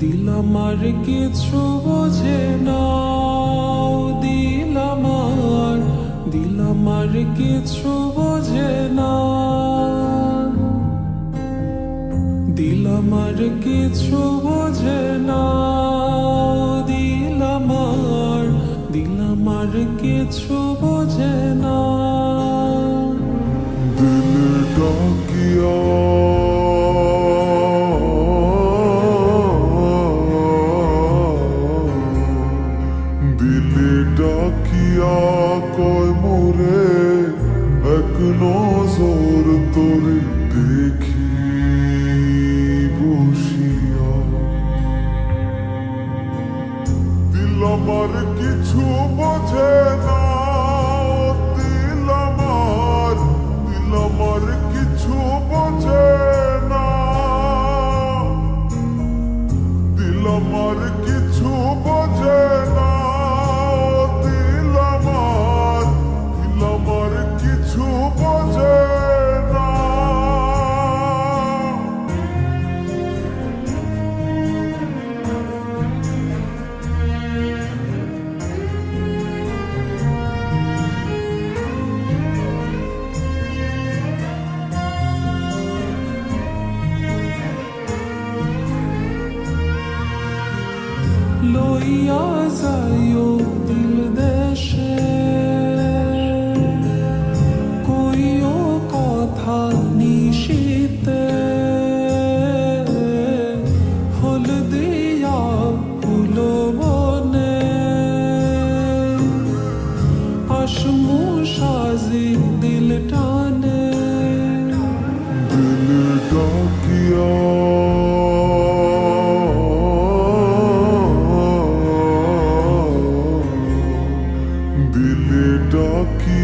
দিলাম আর কিছু বোঝে না দিলাম আর দিলাম আর কিছু বোঝে না দিলাম আর কিছু বোঝে না দিলাম আর দিলাম আর কিছু বোঝে না দিলে ডাকিয়া লইয়া যাইও দিল দেশে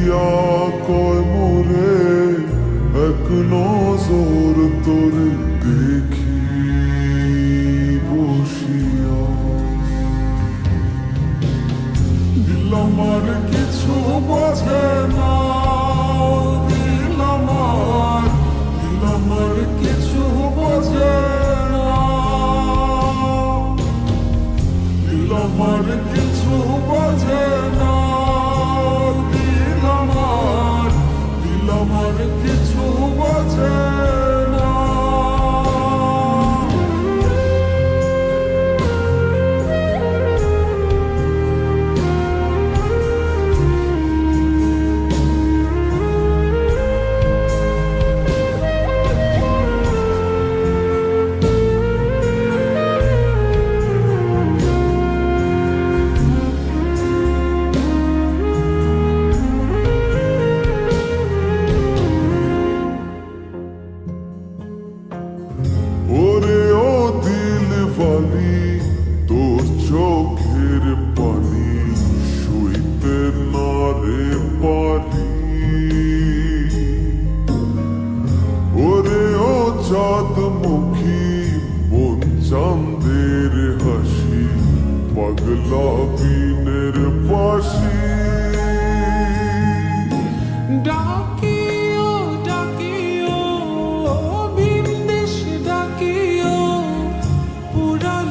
দিয়া কয় মোরে এক নজর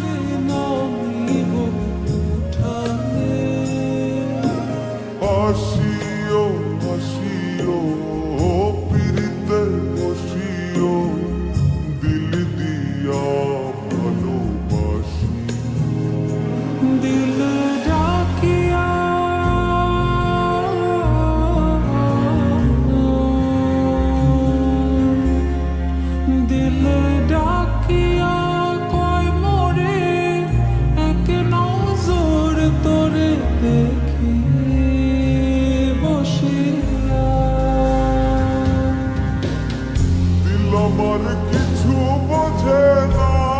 you. আমার কিছু বোঝে না।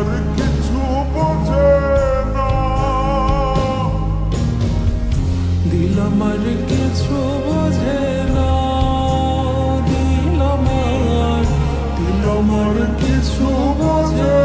আমার কিছু বোঝে না। দিল আমার দিল আমার কিছু বোঝে